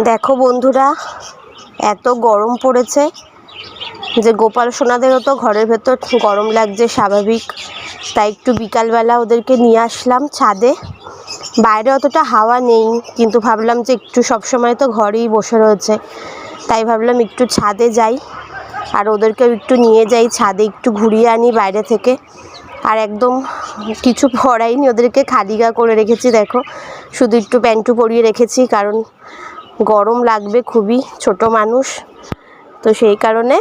দেখো বন্ধুরা, এত গরম পড়েছে যে গোপাল সোনাদেরও তো ঘরের ভেতর গরম লাগছে স্বাভাবিক। তাই একটু বিকালবেলা ওদেরকে নিয়ে আসলাম ছাদে। বাইরে অতটা হাওয়া নেই, কিন্তু ভাবলাম যে একটু সবসময় তো ঘরেই বসে রয়েছে। তাই ভাবলাম একটু ছাদে যাই, আর ওদেরকেও একটু নিয়ে যাই ছাদে, একটু ঘুরিয়ে আনি বাইরে থেকে। আর একদম কিছু পরাইনি ওদেরকে খালি গা করে রেখেছি, দেখো। শুধু একটু প্যান্টু পরিয়ে রেখেছি, কারণ গরম লাগবে খুবই, ছোট মানুষ। তো সেই কারণে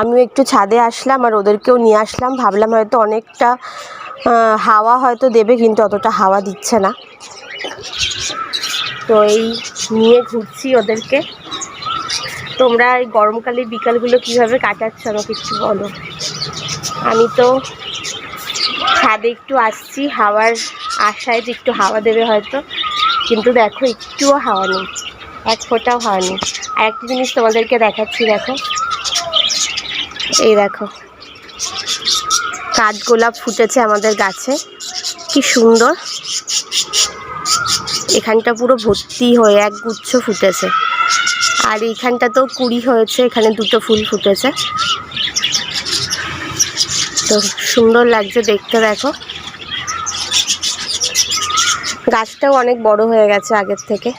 আমিও একটু ছাদে আসলাম আর ওদেরকেও নিয়ে আসলাম। ভাবলাম হয়তো অনেকটা হাওয়া হয়তো দেবে, কিন্তু অতটা হাওয়া দিচ্ছে না। তো এই নিয়ে ঘুরছি ওদেরকে। তোমরা এই গরমকালে বিকালগুলো কীভাবে কাটাচ্ছ আমাকে একটু বলো। আমি তো ছাদে একটু আসছি, হাওয়ার আশায় যে একটু হাওয়া দেবে হয়তো। কিন্তু দেখো, একটুও হাওয়া নেই। এক ফোঁটাও হাওয়া নেই। আর একটা জিনিস তোমাদেরকে দেখাচ্ছি, দেখো। এই দেখো। কাঠগোলাপ ফুটেছে আমাদের গাছে। কি সুন্দর। এখানটা পুরো ভর্তি হয়ে এক গুচ্ছ ফুটেছে। আর এইখানটা তো কুড়ি হয়েছে, এখানে দুটো ফুল ফুটেছে। তো সুন্দর লাগছে দেখতে, দেখো। গাছটাও অনেক বড় হয়ে গেছে আগের থেকে।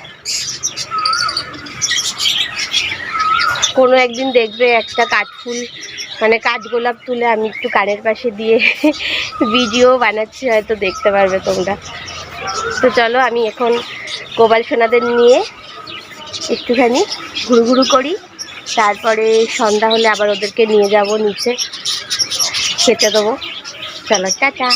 কোনো একদিন দেখবে একটা কাঠফুল মানে কাঠগোলাপ তুলে আমি একটু কানের পাশে দিয়ে ভিডিও বানাচ্ছি, হয়তো দেখতে পারবে তোমরা। তো চলো আমি এখন গোপাল সোনাদের নিয়ে একটুখানি ঘুরু ঘুরু করি। তারপরে সন্ধ্যা হলে আবার ওদেরকে নিয়ে যাব নিচে, খেতে দেবো। চলো, টাটা।